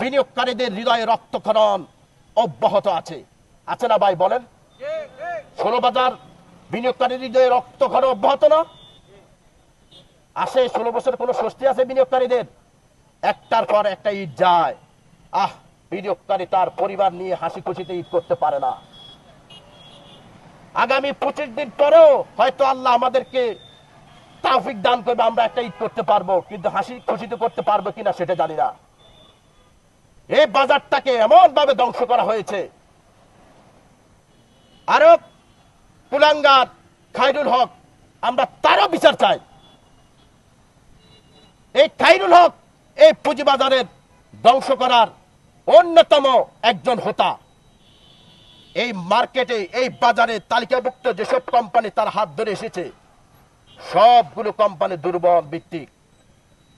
বিনিয়োগকারীদের হৃদয়ে রক্তক্ষরণ অব্যাহত আছে। আছে না ভাই, বলেন? ষোলো বাজার বিনিয়োগকারীর হৃদয়ে রক্তক্ষরণ অব্যাহত না? আসে, ষোলো বছর কোনো স্বস্তি আছে বিনিয়োগকারীদের? একটার পর একটা ঈদ যায়। আহ, বিনিয়োগকারী তার পরিবার নিয়ে হাসি খুশিতে ঈদ করতে পারে না। আগামী পঁচিশ দিন পরেও হয়তো আল্লাহ আমাদেরকে তাফিক দান করবে, আমরা একটা ঈদ করতে পারব, কিন্তু হাসি খুশিতে করতে পারব কিনা সেটা জানি না। এই বাজারটাকে এমন ভাবে ধ্বংস করা হয়েছে। আরও কুলাঙ্গার খাইরুল হক, আমরা তারও বিচার চাই। এই খাইরুল হক এই পুঁজিবাজারের ধ্বংস করার অন্যতম একজন হোতা। এই মার্কেটে, এই বাজারে তালিকাভুক্ত যেসব কোম্পানি তার হাত ধরে এসেছে, সবগুলো কোম্পানি দুর্বল ভিত্তিক।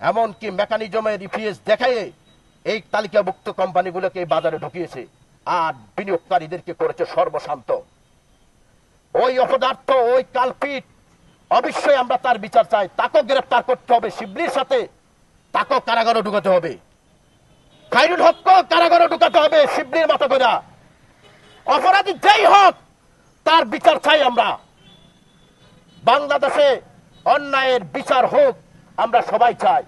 এমনকি মেকানিজমের ইপিএস দেখায় এই তালিকাভুক্ত কোম্পানিগুলোকে এই বাজারে ঢুকিয়েছে আর বিনিয়োগকারীদেরকে করেছে সর্বশান্ত। ওই অপদার্থ, ওই কালপিট, অবশ্যই আমরা তার বিচার চাই। তাকেও গ্রেপ্তার করতে হবে শিবলির সাথে। তাকেও কারাগারে ঢুকাতে হবে। খাইরুল হককেও কারাগারে ঢুকাতে হবে শিবলির মতো করে। অপরাধী যেই হোক, তার বিচার চাই আমরা। বাংলাদেশে অন্যায়ের বিচার হোক, আমরা সবাই চাই।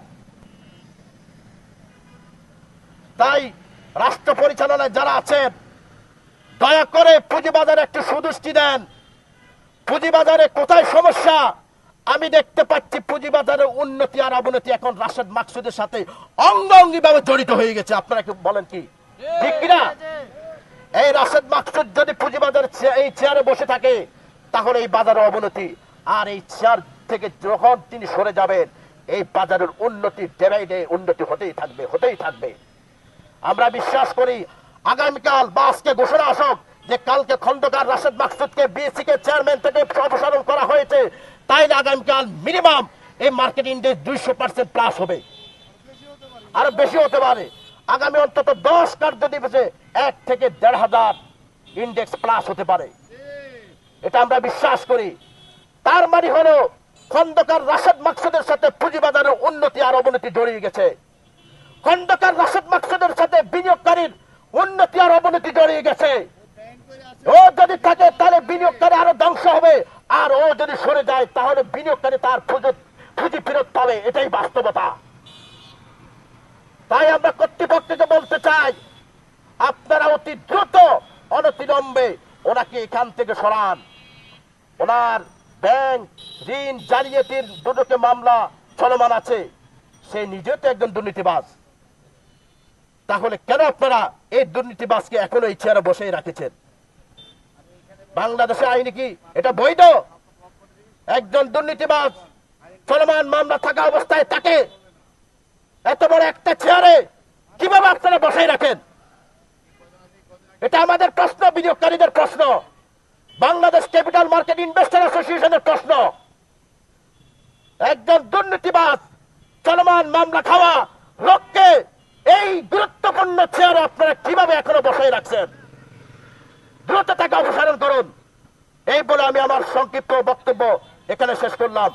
তাই রাষ্ট্র পরিচালনায় যারা আছেন, দয়া করে পুঁজিবাজারে একটু সুদৃষ্টি দেন। পুঁজিবাজারে কোথায় সমস্যা? আমি দেখতে পাচ্ছি পুঁজিবাজারের উন্নতি আর অবনতি এখন রাশেদ মাকসুদের সাথে অঙ্গাঙ্গি ভাবে জড়িত হয়ে গেছে। আপনারা কি বলেন কি? ঠিক কিনা? এই রাশেদ মাকসুদ যদি পুঁজিবাজার এই চেয়ারে বসে থাকে, তাহলে এই বাজারের অবনতি। আর এই চেয়ার থেকে যখন তিনি সরে যাবেন, এই বাজারের উন্নতি ডেরাইডে উন্নতি হতেই থাকবে হতেই থাকবে। আমরা বিশ্বাস করি আগামীকাল বা আজকে ঘোষণা আসক যে কালকে খন্দকার রাশেদ মাকসুদকে বিএসসি কে চেয়ারম্যান থেকে অপসারণ করা হয়েছে। তাইলে আগামীকাল মিনিমাম এই মার্কেট ইন্ডেক্স দুইশো পার্সেন্ট প্লাস হবে। আরও বেশি হতে পারে। আগামী অন্তত দশ কার্য দিবসে এক থেকে দেড় হাজার ইন্ডেক্স প্লাস হতে পারে। এটা আমরা বিশ্বাস করি। তার মানে হলো খন্দকার রাশেদ মাকসুদের সাথে পুঁজিবাজারের উন্নতি আর অবনতি জড়িয়ে গেছে। খন্দকার রাশেদ মাকসুদের সাথে বিনিয়োগকারীর উন্নতি আর অবনতি জড়িয়ে গেছে। ও যদি থাকে, তাহলে বিনিয়োগকারী আরও ধ্বংস হবে। আর ও যদি সরে যায়, তাহলে বিনিয়োগকারী তার পুঁজি- ফেরত পাবে। এটাই বাস্তবতা। তাই আমরা কর্তৃপক্ষকে বলতে চাই, আপনারা অতি দ্রুত অনতিলম্বে ওনাকে এখান থেকে সরান। ওনার ব্যাংক ঋণ জালিয়াতির দুটোকে মামলা চলমান আছে। সে নিজে তো একজন দুর্নীতিবাজ। তাহলে কেন আপনারা এই দুর্নীতিবাজকে এখনও এই চেয়ারে বসেই রাখেছেন? বাংলাদেশে আইনি কি এটা বৈধ? একজন দুর্নীতিবাজ চলমান মামলা থাকা অবস্থায় তাকে এত বড় একটা চেয়ারে কীভাবে আপনারা বসাই রাখেন? এটা আমাদের প্রশ্ন, বিনিয়োগকারীদের প্রশ্ন। বাংলাদেশ ক্যাপিটাল মার্কেট ইনভেস্টর অ্যাসোসিয়েশনের প্রশ্ন। একজন দুর্নীতিবাজ চলমান মামলা খাওয়া লোককে এই গুরুত্বপূর্ণ চেয়ারে আপনারা কীভাবে এখনও বসাই রাখছেন? দ্রুত তাকে অপসারণ করুন। এই বলে আমি আমার সংক্ষিপ্ত বক্তব্য এখানে শেষ করলাম।